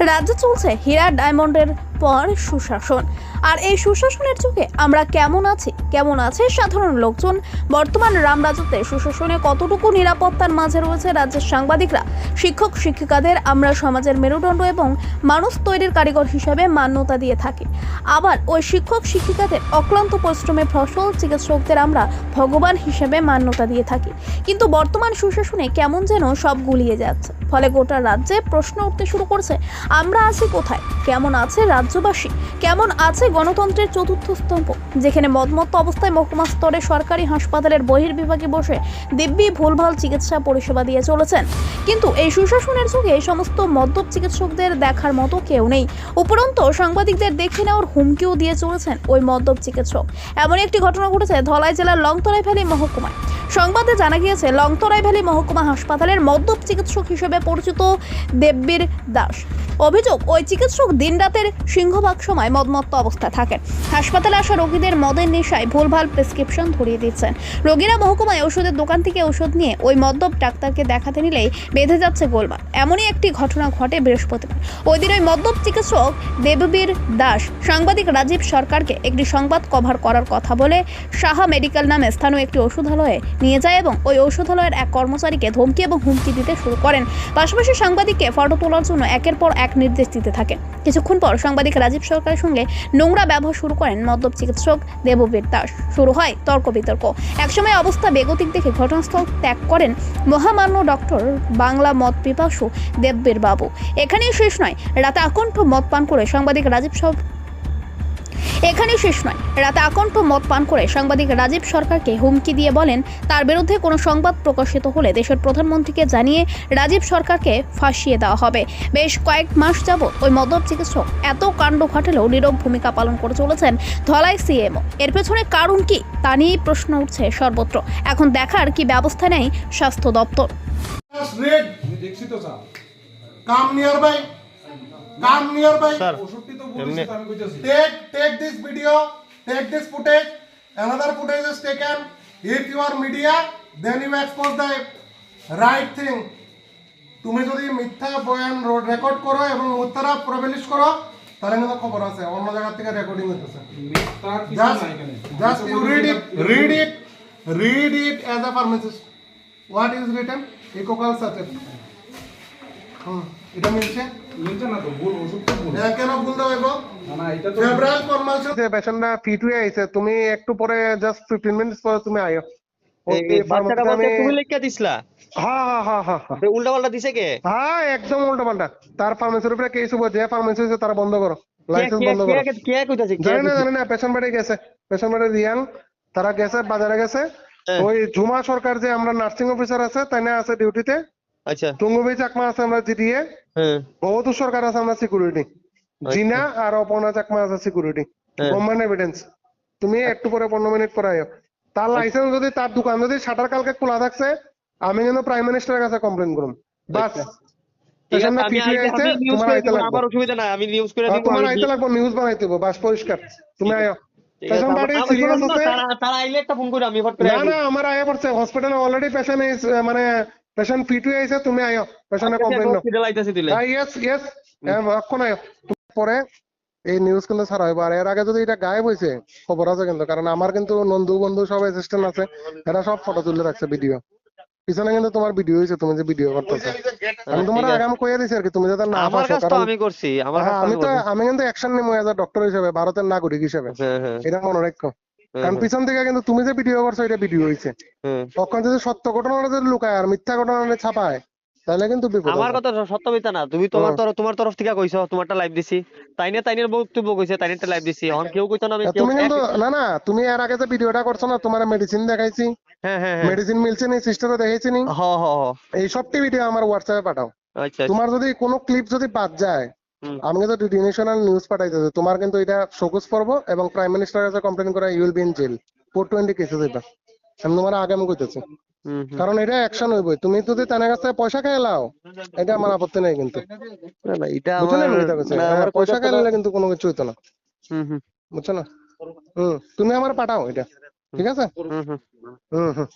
রাজ্যে চলছে হীরা ডায়মন্ডের পর সুশাসন। আর এই সুশাসনের যুগে আমরা কেমন আছি, কেমন আছে সাধারণ লোকজন? বর্তমান রামরাজত্বে সুশাসনে কতটুকু নিরাপত্তার মাঝে রয়েছে রাজ্যের সাংবাদিকরা? শিক্ষক, শিক্ষিকাদের আমরা সমাজের মেরুদণ্ড এবং মানুষ তৈরির কারিগর হিসাবে মান্যতা দিয়ে থাকি। আবার ওই শিক্ষক, শিক্ষিকাদের অক্লান্ত পরিশ্রমে ফসল চিকিৎসকদের আমরা ভগবান হিসেবে মান্যতা দিয়ে থাকি। কিন্তু বর্তমান সুশাসনে কেমন যেন সব গুলিয়ে যাচ্ছে। ফলে গোটা রাজ্যে প্রশ্ন উঠতে শুরু করছে, আমরা আছি কোথায়? কেমন আছে রাজ্যবাসী? কেমন আছে গণতন্ত্রের চতুর্থ স্তম্ভ, যেখানে মদমত্ত অবস্থায় মহকুমা স্তরে সরকারি হাসপাতালের বহির্বিভাগে বসে দিব্যি ভুলভাল চিকিৎসা পরিষেবা দিয়ে চলেছেন। কিন্তু এই সুশাসনের যুগে এই সমস্ত মদ্যপ চিকিৎসকদের দেখার মতো কেউ নেই। উপরন্ত সাংবাদিকদের দেখে নেওয়ার হুমকিও দিয়ে চলেছেন ওই মদ্যপ চিকিৎসক। এমন একটি ঘটনা ঘটেছে ধলাই জেলার লংতরাই ভ্যালি মহকুমায়। সংবাদে জানা গিয়েছে, লংতরাই ভ্যালি মহকুমা হাসপাতালের মদ্যপ চিকিৎসক হিসেবে পরিচিত দেববীর দাস। অভিযোগ, ওই চিকিৎসক দিনরাতের সিংহভাগ সময় মদমত্ত অবস্থায় থাকেন। হাসপাতালে আসা রোগীদের মদের নেশায় ভুলভাল প্রেসক্রিপশন ধরিয়ে দিচ্ছেন। রোগীরা মহকুমায় ওষুধের দোকান থেকে ওষুধ নিয়ে ওই মদ্যপ ডাক্তারকে দেখাতে নিলেই বেঁধে যাচ্ছে গোলমাল। এমনই একটি ঘটনা ঘটে বৃহস্পতিবার। ওই দিন ওই মদ্যপ চিকিৎসক দেববীর দাস, সাংবাদিক রাজীব সরকারকে একটি সংবাদ কভার করার কথা বলে সাহা মেডিকেল নামে স্থানীয় একটি ওষুধালয়ে নিয়ে যায় এবং ওই ঔষধালয়ের এক কর্মচারীকে ধমকি এবং হুমকি দিতে শুরু করেন। পাশাপাশি সাংবাদিককে ফটো তোলার জন্য একের পর এক নির্দেশ দিতে থাকেন কিছুক্ষণ পর সাংবাদিক রাজীব সরকারের সঙ্গে নোংরা ব্যবহার শুরু করেন মদ্যপ চিকিৎসক দেববীর দাস। শুরু হয় তর্ক বিতর্ক। একসময় অবস্থা বেগতিক দেখে ঘটনাস্থল ত্যাগ করেন মহামান্য ডক্টর বাংলা মদ পিপাসু দেববীর বাবু। এখানেই শেষ নয়, রাতে আকণ্ঠ মদ পান করে সাংবাদিক রাজীব সব এখানেই শেষ নয়। রাতে আকণ্ঠ মদ পান করে সাংবাদিক রাজীব সরকারকে হুমকি দিয়ে বলেন, তার বিরুদ্ধে কোনো সংবাদ প্রকাশিত হলে দেশের প্রধানমন্ত্রীকে জানিয়ে রাজীব সরকারকে ফাঁসিয়ে দেওয়া হবে। বেশ কয়েক মাস যাবৎ ওই মদ্যপ চিকিৎসক এত কাণ্ড ঘটালেও নীরব ভূমিকা পালন করে চলেছেন ধলাই সিএমও। এর পেছনে কারণ কি তা নিয়েই প্রশ্ন উঠছে সর্বত্র। এখন দেখার কি ব্যবস্থা নেয় স্বাস্থ্য দপ্তর। Just read. আমি Come nearby. স্যার ওষুধটি তো বলেছি আমি কইতাছি Take take this video. Take this footage. Another footage is taken. If you are media, then you expose the right thing. তুমি যদি মিথ্যা বয়ান রেকর্ড করো এবং মিথ্যারা প্রবেলিশ করো তাহলে কিন্তু খবর আছে অন্য জায়গা থেকে রেকর্ডিং কিছু জাস্ট না এখানে just you read it read it read it as a pharmacist what is written Ecocal sachet hmm এটা মিলছে হ্যাঁ, ফিট হয়ে আইছে তুমি একটু পরে জাস্ট 15 মিনিটস পরে তুমি বাচ্চাটা লিখে দিছিলা? হ্যাঁ হ্যাঁ হ্যাঁ হ্যাঁ হ্যাঁ উল্টা পাল্টা দিছে কে? হ্যাঁ একদম উল্টো পাল্টা তার ফার্মেসির উপরে কেস হব যে ফার্মেসি আছে তারা বন্ধ করো। লাইসেন্স বন্ধ করো। কে কে কইতাছে জানি না জানি না পেশেন্ট বাড়ি গেছে। পেশেন্ট বাড়ি রিয়াং তারা গেছে বাজারে গেছে। হ্যাঁ। ওই ঝুমা সরকার যে আমরা নার্সিং অফিসার আছে তাই না আছে ডিউটিতে আচ্ছা। টুঙ্গুবি চাকমা আছে আমরা জিডিএ। হ্যাঁ। বহুত সরকার আছে আমরা সিকিউরিটি জিনা আর অপর্ণা চাকমা আছে সিকিউরিটি। গভর্নমেন্ট এভিডেন্স তুমি একটু পরে পনেরো মিনিট পরে আইও তার লাইসেন্স যদি তার দোকান যদি শাটার কালকে খোলা থাকছে আমি কিন্তু প্রাইম মিনিস্টারের কাছে কমপ্লেন করুম বাস আমি নিউজ করে নিউজ করে দিব তোমার আমি আইতে লাগবে নিউজ বানাইতে হবে বাস পরিষ্কার তুমি আছে, পেশেন্ট আমার- সিরিয়াস আছে। তারা তারা আইলে একটা ফোন করে আমি ফট করে না না আমার আয়া পড়ছে হসপিটালে অলরেডি পেশেন্ট মানে পেশেন্ট ফিট হয়ে আইছে তুমি আইও পেশেন্টের আচ্ছা, কমপ্লেন নাও। hospital আইতাছি দিলে হ্যাঁ ইয়েস ইয়েস এখন আইও পরে এই নিউজ কিন্তু ছাড়া হইব আর এর আগে যদি এটা গায়েব হয়েছে খবর আছে কিন্তু। কারণ আমার কিন্তু নন্দু বন্ধু সব অ্যাসিস্ট্যান্ট আছে। এরা সব ফটো তুলে রাখছে ভিডিও পিছনে কিন্তু তোমার ভিডিও হয়েছে তুমি যে ভিডিও করতেছো। আমি তোমার। আগাম কইয়া দিছি আর কি তুমি যাতে না আমার কাজ তো আমি করছি আমার আমি তো আমি কিন্তু অ্যাকশন নিবো এজ ডক্টর হিসেবে ভারতের নাগরিক হিসেবে হ্যাঁ হ্যাঁ। এটা মনে রাখো কারণ পিছন থেকে কিন্তু তুমি যে ভিডিও করছ এটা ভিডিও হয়েছে হ্যাঁ। তখন যদি সত্য ঘটনাটা যদি লুকায় আর মিথ্যা ঘটনাটা ছাপায় তাহলে কিন্তু বিপদ আমার। কথা সত্য মিথ্যা না। তুমি তোমার। তরফ তোমার তরফ থেকে কইছো তোমারটা লাইভ দিছি। তাইনে তাইনের বক্তব্য কইছে তাইনেরটা লাইভ দিছি। এখন কেউ কইতো না আমি তুমি কিন্তু না না তুমি এর আগে যে ভিডিওটা করছ না তোমার মেডিসিন দেখাইছি। হ্যাঁ হ্যাঁ হ্যাঁ। মেডিসিন মিলছে নি সিস্টারও দেখাইছি নি। হ হ হ। এই সবটি ভিডিও আমার হোয়াটসঅ্যাপে পাঠাও। আচ্ছা আচ্ছা। তোমার যদি কোনো ক্লিপ যদি বাদ যায়। আমি কিন্তু ডিডি ন্যাশনাল নিউজ পাঠাইতেছি। তোমার কিন্তু এটা শোকজ পড়ব এবং প্রাইম মিনিস্টারের কাছে কমপ্লেন করা you will be in jail four twenty cases এটা। আমি তোমার আগে আমি কইতেছি। কারণ এটা অ্যাকশন হইবই। তুমি যদি তার কাছে পয়সা খেয়ে লাও এটা আমার আপত্তি নাই কিন্তু। না না এটা আমার পয়সা খেয়ে কিন্তু কোনো কিছু হইতো না। হুম হুম। বুঝছ না? হুম তুমি আমার পাঠাও এটা। ঠিক আছে? হুম হুম। হুম হুম।